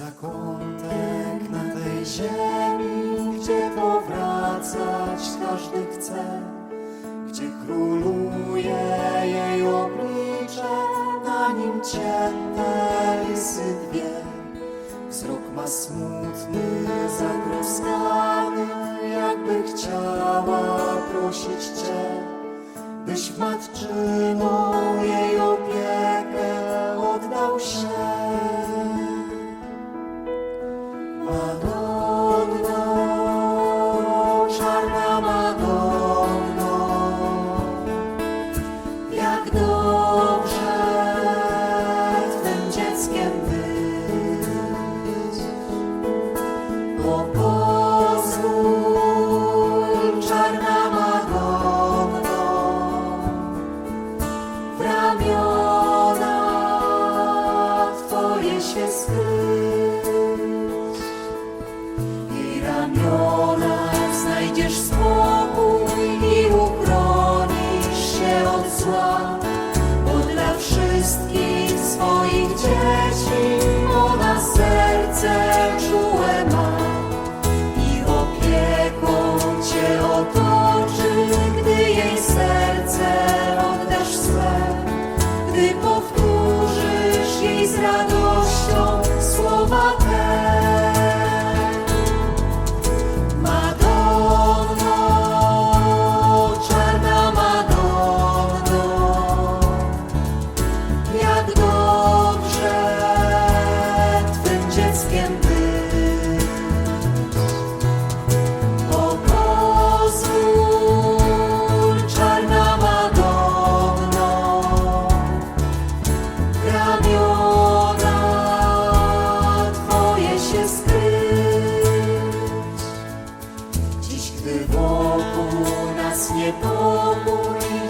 Zakątek na tej ziemi, gdzie powracać każdy chce, gdzie króluje jej oblicze, na nim cięte lisy dwie. Wzrok ma smutny, zatroskany, jakby chciała prosić Cię, byś w matczyną jej opiekę oddał się. Się skryć i ramionach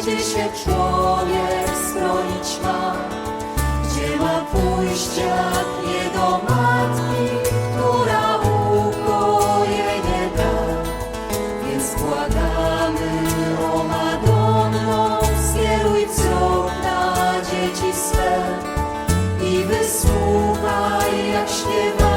Gdzie się człowiek schronić ma, gdzie ma pójść jak nie do matki, która ukoje nie da. Więc składamy o Madonno, skieruj wzrok na dzieci swe i wysłuchaj jak śpiewa.